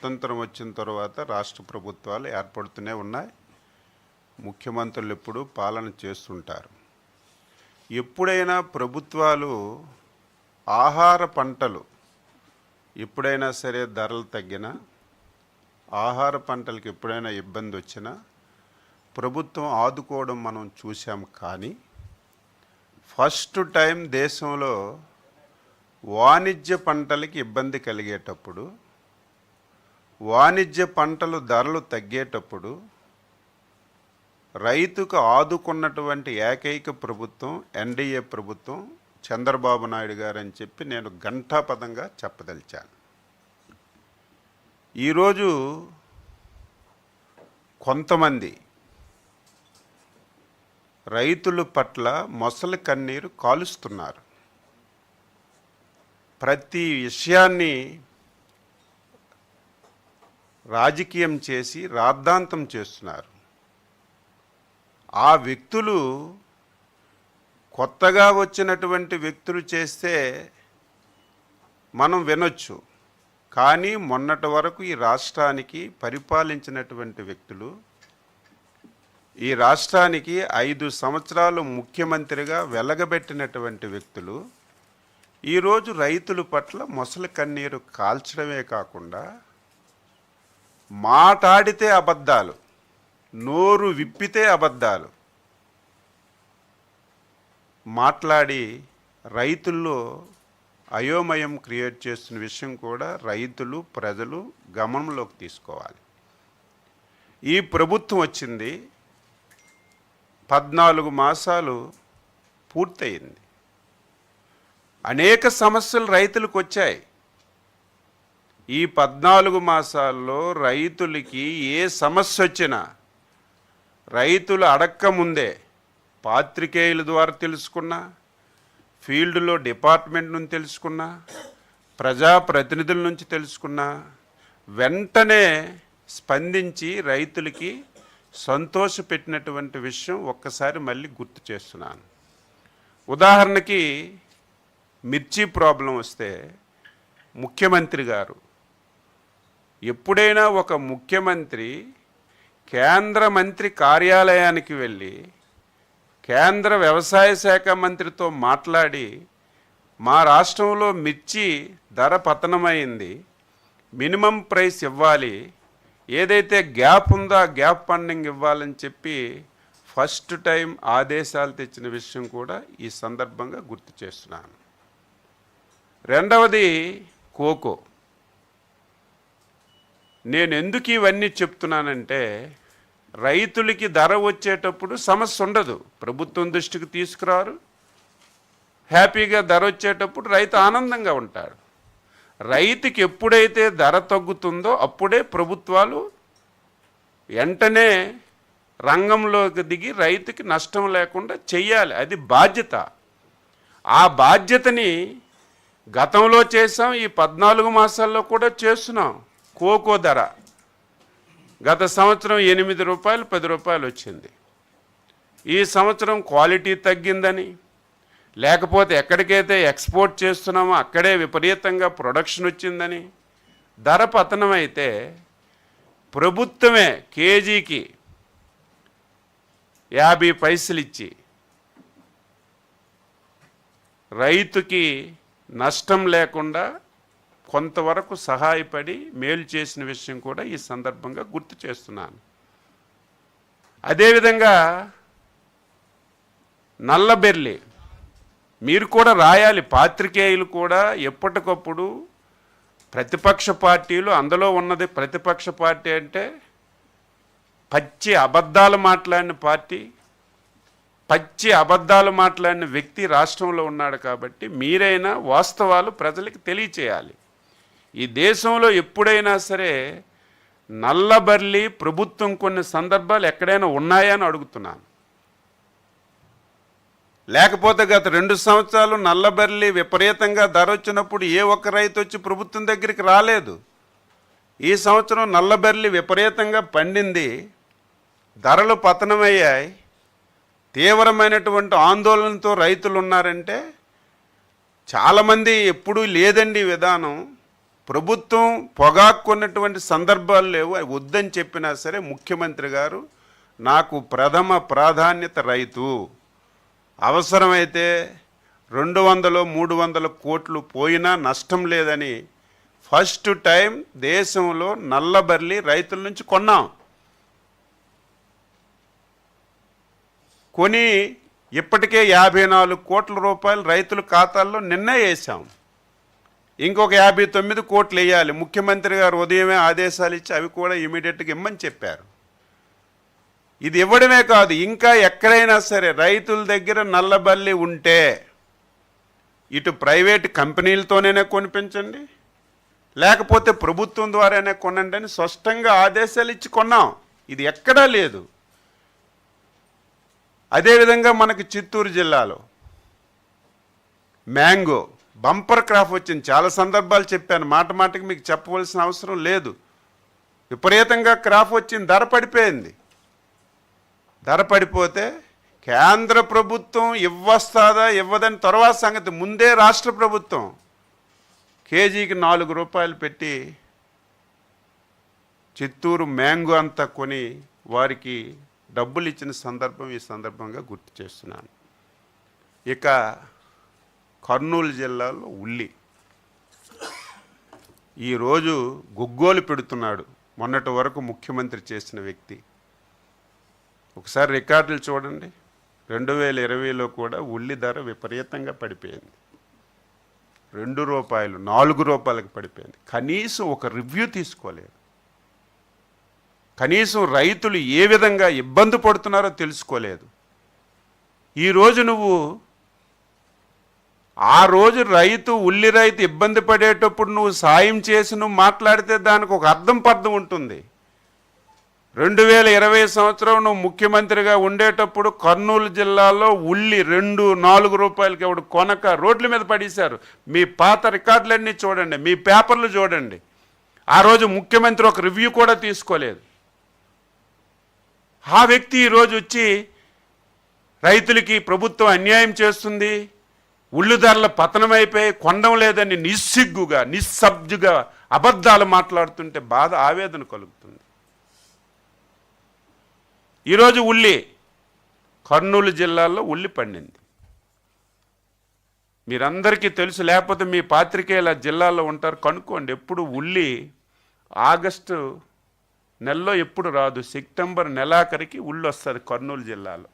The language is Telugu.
స్వతంత్రం వచ్చిన తర్వాత రాష్ట్ర ప్రభుత్వాలు ఏర్పడుతూనే ఉన్నాయి. ముఖ్యమంత్రులు ఎప్పుడు పాలన చేస్తుంటారు. ఎప్పుడైనా ప్రభుత్వాలు ఆహార పంటలు ఎప్పుడైనా సరే ధరలు తగ్గినా ఆహార పంటలకు ఎప్పుడైనా ఇబ్బంది వచ్చినా ప్రభుత్వం ఆదుకోవడం మనం చూసాం కానీ ఫస్ట్ టైం దేశంలో వాణిజ్య పంటలకి ఇబ్బంది కలిగేటప్పుడు వాణిజ్య పంటలు ధరలు తగ్గేటప్పుడు రైతుకు ఆదుకున్నటువంటి ఏకైక ప్రభుత్వం ఎన్డీఏ ప్రభుత్వం చంద్రబాబు నాయుడు గారు అని చెప్పి నేను ఘంటాపదంగా చెప్పదలిచాను. ఈరోజు కొంతమంది రైతుల పట్ల మొసలి కన్నీరు కాలుస్తున్నారు. ప్రతి విషయాన్ని రాజకీయం చేసి రాద్ధాంతం చేస్తున్నారు. ఆ వ్యక్తులు కొత్తగా వచ్చినటువంటి వ్యక్తులు చేస్తే మనం వినొచ్చు. కానీ మొన్నటి వరకు ఈ రాష్ట్రానికి పరిపాలించినటువంటి వ్యక్తులు ఈ రాష్ట్రానికి ఐదు సంవత్సరాలు ముఖ్యమంత్రిగా వెలగబెట్టినటువంటి వ్యక్తులు ఈరోజు రైతుల పట్ల మొసలి కన్నీరు కాల్చడమే కాకుండా మాటాడితే అబద్ధాలు నోరు విప్పితే అబద్ధాలు. మాట్లాడి రైతుల్లో అయోమయం క్రియేట్ చేస్తున్న విషయం కూడా రైతులు ప్రజలు గమనంలోకి తీసుకోవాలి. ఈ ప్రభుత్వం వచ్చింది పద్నాలుగు మాసాలు పూర్తయింది. అనేక సమస్యలు రైతులకు వచ్చాయి. ఈ పద్నాలుగు మాసాల్లో రైతులకి ఏ సమస్య వచ్చినా రైతులు అడక్క ముందే పాత్రికేయుల ద్వారా తెలుసుకున్నా ఫీల్డ్లో డిపార్ట్మెంట్ నుంచి తెలుసుకున్నా ప్రజాప్రతినిధుల నుంచి తెలుసుకున్నా వెంటనే స్పందించి రైతులకి సంతోషపెట్టినటువంటి విషయం ఒక్కసారి మళ్ళీ గుర్తు చేస్తున్నాను. ఉదాహరణకి మిర్చి ప్రాబ్లం వస్తే ముఖ్యమంత్రి గారు ఎప్పుడైనా ఒక ముఖ్యమంత్రి కేంద్ర మంత్రి కార్యాలయానికి వెళ్ళి కేంద్ర వ్యవసాయ శాఖ మంత్రితో మాట్లాడి మా రాష్ట్రంలో మిర్చి ధర పతనమైంది మినిమం ప్రైస్ ఇవ్వాలి ఏదైతే గ్యాప్ ఉందో ఆ గ్యాప్ ఫండింగ్ ఇవ్వాలని చెప్పి ఫస్ట్ టైం ఆదేశాలు తెచ్చిన విషయం కూడా ఈ సందర్భంగా గుర్తు చేస్తున్నాను. రెండవది కోకో. నేను ఎందుకు ఇవన్నీ చెప్తున్నానంటే రైతులకి ధర వచ్చేటప్పుడు సమస్య ఉండదు. ప్రభుత్వం దృష్టికి తీసుకురారు. హ్యాపీగా ధర వచ్చేటప్పుడు రైతు ఆనందంగా ఉంటాడు. రైతుకి ఎప్పుడైతే ధర తగ్గుతుందో అప్పుడే ప్రభుత్వాలు వెంటనే రంగంలోకి దిగి రైతుకి నష్టం లేకుండా చెయ్యాలి. అది బాధ్యత. ఆ బాధ్యతని గతంలో చేసాం ఈ పద్నాలుగు మాసాల్లో కూడా చేస్తున్నాం. కోకో ధర. గత సంవత్సరం ఎనిమిది రూపాయలు పది రూపాయలు వచ్చింది. ఈ సంవత్సరం క్వాలిటీ తగ్గిందని. లేకపోతే ఎక్కడికైతే ఎక్స్పోర్ట్ చేస్తున్నామో అక్కడే విపరీతంగా ప్రొడక్షన్ వచ్చిందని. ధర పతనం అయితే ప్రభుత్వమే కేజీకి యాభై పైసలు ఇచ్చి రైతుకి నష్టం లేకుండా కొంతవరకు సహాయపడి మేలు చేసిన విషయం కూడా ఈ సందర్భంగా గుర్తు చేస్తున్నాను. అదేవిధంగా నల్లబెర్లి మీరు కూడా రాయాలి. పాత్రికేయులు కూడా ఎప్పటికప్పుడు ప్రతిపక్ష పార్టీలు అందులో ఉన్నది ప్రతిపక్ష పార్టీ అంటే పచ్చి అబద్ధాలు మాట్లాడిన పార్టీ పచ్చి అబద్ధాలు మాట్లాడిన వ్యక్తి రాష్ట్రంలో ఉన్నాడు కాబట్టి మీరైనా వాస్తవాలు ప్రజలకు తెలియచేయాలి. ఈ దేశంలో ఎప్పుడైనా సరే నల్లబర్లి ప్రభుత్వం కొన్ని సందర్భాలు ఎక్కడైనా ఉన్నాయా అని అడుగుతున్నాను. లేకపోతే గత రెండు సంవత్సరాలు నల్లబర్లి విపరీతంగా ధర వచ్చినప్పుడు ఏ ఒక్క రైతు వచ్చి ప్రభుత్వం దగ్గరికి రాలేదు. ఈ సంవత్సరం నల్లబర్లి విపరీతంగా పండింది. ధరలు పతనమయ్యాయి. తీవ్రమైనటువంటి ఆందోళనతో రైతులు ఉన్నారంటే చాలామంది ఎప్పుడూ లేదండి ఈ విధానం. ప్రభుత్వం పొగాక్కున్నటువంటి సందర్భాలు లేవు అవి వద్దని చెప్పినా సరే ముఖ్యమంత్రి గారు నాకు ప్రథమ ప్రాధాన్యత రైతు. అవసరమైతే రెండు వందలు మూడు వందల కోట్లు పోయినా నష్టం లేదని ఫస్ట్ టైం దేశంలో నల్లబర్లి రైతుల నుంచి కొన్నాం. కొని ఇప్పటికే యాభై నాలుగు కోట్ల రూపాయలు రైతుల ఖాతాల్లో నిన్నే వేసాం ఇంకొక యాభై తొమ్మిది కోట్లు వేయాలి. ముఖ్యమంత్రి గారు ఉదయమే ఆదేశాలు ఇచ్చి అవి కూడా ఇమీడియట్గా ఇమ్మని చెప్పారు. ఇది ఇవ్వడమే కాదు ఇంకా ఎక్కడైనా సరే రైతుల దగ్గర నల్లబల్లి ఉంటే ఇటు ప్రైవేట్ కంపెనీలతోనే కొనిపించండి లేకపోతే ప్రభుత్వం ద్వారానే కొనండి అని స్పష్టంగా ఆదేశాలు ఇచ్చి కొన్నాం. ఇది ఎక్కడా లేదు. అదేవిధంగా మనకు చిత్తూరు జిల్లాలో మ్యాంగో బంపర్ క్రాప్ వచ్చింది. చాలా సందర్భాలు చెప్పాను. మాట మాటకి మీకు చెప్పవలసిన అవసరం లేదు. విపరీతంగా క్రాప్ వచ్చింది. ధర పడిపోయింది. ధర పడిపోతే కేంద్ర ప్రభుత్వం ఇవ్వస్తాదా ఇవ్వదని తర్వాత సంగతి. ముందే రాష్ట్ర ప్రభుత్వం కేజీకి నాలుగు రూపాయలు పెట్టి చిత్తూరు మ్యాంగో అంతా కొని వారికి డబ్బులు ఇచ్చిన సందర్భం ఈ సందర్భంగా గుర్తు చేస్తున్నాను. ఇక కర్నూలు జిల్లాలో ఉల్లి. ఈరోజు గుగ్గోలు పెడుతున్నాడు మొన్నటి వరకు ముఖ్యమంత్రి చేసిన వ్యక్తి. ఒకసారి రికార్డులు చూడండి. రెండు వేల ఇరవైలో కూడా ఉల్లి ధర విపరీతంగా పడిపోయింది. రెండు రూపాయలు నాలుగు రూపాయలకు పడిపోయింది. కనీసం ఒక రివ్యూ తీసుకోలేదు. కనీసం రైతులు ఏ విధంగా ఇబ్బంది పడుతున్నారో తెలుసుకోలేదు. ఈరోజు నువ్వు ఆ రోజు రైతు ఉల్లి రైతు ఇబ్బంది పడేటప్పుడు నువ్వు సాయం చేసి నువ్వు మాట్లాడితే దానికి ఒక అర్థం పర్థం ఉంటుంది. రెండు వేల ఇరవై సంవత్సరం నువ్వు ముఖ్యమంత్రిగా ఉండేటప్పుడు కర్నూలు జిల్లాలో ఉల్లి రెండు నాలుగు రూపాయలకి ఎవడు కొనక రోడ్ల మీద పడేశారు. మీ పాత రికార్డులన్నీ చూడండి మీ పేపర్లు చూడండి. ఆ రోజు ముఖ్యమంత్రి ఒక రివ్యూ కూడా తీసుకోలేదు. ఆ వ్యక్తి ఈరోజు వచ్చి రైతులకి ప్రభుత్వం అన్యాయం చేస్తుంది. ఉళ్ళు ధరల పతనమైపోయి కొండం లేదని నిస్సిగ్గుగా నిస్సబ్జుగా అబద్ధాలు మాట్లాడుతుంటే బాధ ఆవేదన కలుగుతుంది. ఈరోజు ఉల్లి కర్నూలు జిల్లాలో ఉల్లి పండింది. మీరందరికీ తెలుసు లేకపోతే మీ పాత్రికేయుల జిల్లాలో ఉంటారు కనుక్కోండి ఎప్పుడు ఉల్లి ఆగస్టు నెలలో ఎప్పుడు రాదు సెప్టెంబర్ నెలాఖరికి ఉల్లి వస్తుంది కర్నూలు జిల్లాలో.